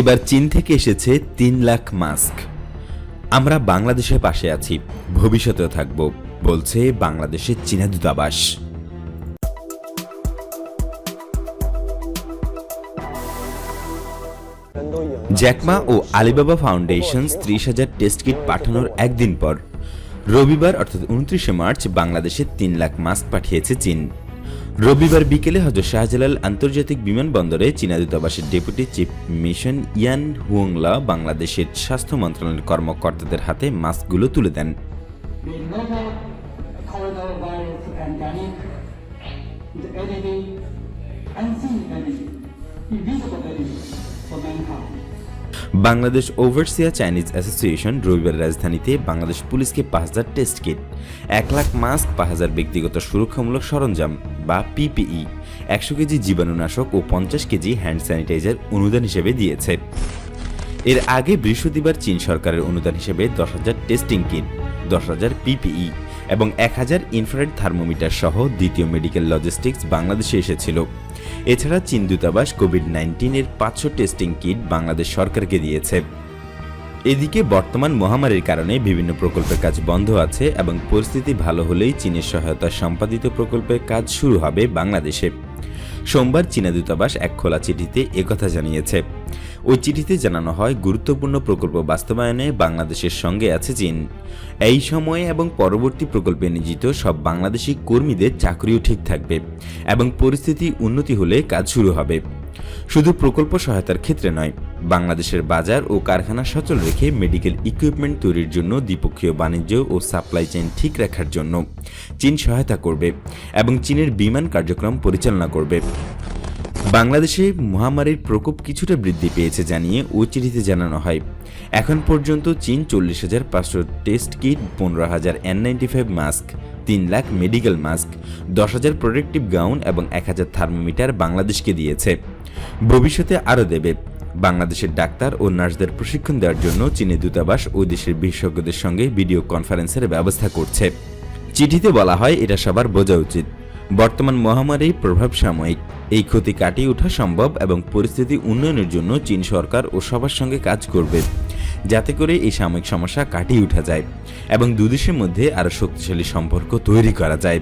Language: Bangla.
এবার চীন থেকে এসেছে তিন লাখ মাস্ক। আমরা বাংলাদেশের পাশে আছি, ভবিষ্যতেও থাকব, বলছে বাংলাদেশের চীনা দূতাবাস। জ্যাকমা ও আলিবাবা ফাউন্ডেশন ত্রিশ হাজার টেস্ট কিট পাঠানোর একদিন পর, রবিবার অর্থাৎ উনত্রিশে মার্চ, বাংলাদেশে তিন লাখ মাস্ক পাঠিয়েছে চীন। রবিবার বিকেলে হজরত শাহজালাল আন্তর্জাতিক বিমানবন্দরে চীনা দূতাবাসের ডেপুটি চিফ মিশন ইয়ান হুয়ংলা বাংলাদেশের স্বাস্থ্য মন্ত্রণালয়ের কর্মকর্তাদের হাতে মাস্কগুলো তুলে দেন invisible for mankind. Bangladesh overseas Chinese association রবিবার রাজধানীতে বাংলাদেশ পুলিশকে পাঁচ হাজার টেস্ট কিট, এক লাখ মাস্ক পাঁচ হাজার ব্যক্তিগত সুরক্ষামূলক সরঞ্জাম বা পিপিই, একশো কেজি জীবাণুনাশক ও পঞ্চাশ কেজি হ্যান্ড স্যানিটাইজার অনুদান হিসেবে দিয়েছে। এর আগে বৃহস্পতিবার চীন সরকারের অনুদান হিসেবে দশ হাজার টেস্টিং কিট, দশ হাজার পিপিই এবং এক হাজার ইনফ্রারেড থার্মোমিটার সহ দ্বিতীয় মেডিকেল লজিস্টিক্স বাংলাদেশে এসেছিল। এছাড়া চীন দূতাবাস কোভিড নাইন্টিনের পাঁচশো টেস্টিং কিট বাংলাদেশ সরকারকে দিয়েছে। এদিকে বর্তমান মহামারীর কারণে বিভিন্ন প্রকল্পের কাজ বন্ধ আছে এবং পরিস্থিতি ভালো হলেই চীনের সহায়তা সম্পাদিত প্রকল্পের কাজ শুরু হবে বাংলাদেশে। সোমবার চীনা দূতাবাস এক খোলা চিঠিতে একথা জানিয়েছে। ওই চিঠিতে জানানো হয়, গুরুত্বপূর্ণ প্রকল্প বাস্তবায়নে বাংলাদেশের সঙ্গে আছে চীন। এই সময়ে এবং পরবর্তী প্রকল্পে নিয়োজিত সব বাংলাদেশি কর্মীদের চাকরিও ঠিক থাকবে এবং পরিস্থিতি উন্নতি হলে কাজ শুরু হবে। শুধু প্রকল্প সহায়তার ক্ষেত্রে নয়, বাংলাদেশের বাজার ও কারখানা সচল রেখে মেডিকেল ইকুইপমেন্ট তৈরির জন্য দ্বিপক্ষীয় বাণিজ্য ও সাপ্লাই চেইন ঠিক রাখার জন্য চীন সহায়তা করবে এবং চীনের বিমান কার্যক্রম পরিচালনা করবে। বাংলাদেশে মহামারীর প্রকোপ কিছুটা বৃদ্ধি পেয়েছে জানিয়ে ওই চিঠিতে জানানো হয়। এখন পর্যন্ত চীন চল্লিশ হাজার পাঁচশো টেস্ট কিট, পনেরো হাজার এন নাইনটি ফাইভ মাস্ক, তিন লাখ মেডিকেল মাস্ক, দশ হাজার প্রোটেক্টিভ গাউন এবং এক হাজার থার্মোমিটার বাংলাদেশকে দিয়েছে। ভবিষ্যতে আরও দেবে। বাংলাদেশের ডাক্তার ও নার্সদের প্রশিক্ষণ দেওয়ার জন্য চীনের দূতাবাস ও দেশের বিশেষজ্ঞদের সঙ্গে ভিডিও কনফারেন্সের ব্যবস্থা করছে। চিঠিতে বলা হয়, এটা সবার বোঝা উচিত। বর্তমান মহামারীর প্রভাব সাময়িক। এই ক্ষতি কাটিয়ে ওঠা সম্ভব এবং পরিস্থিতি উন্নয়নের জন্য চীন সরকার ও সবার সঙ্গে কাজ করবে, যাতে করে এই সাময়িক সমস্যা কাটিয়ে উঠা যায় এবং দুদেশের মধ্যে আরও শক্তিশালী সম্পর্ক তৈরি করা যায়।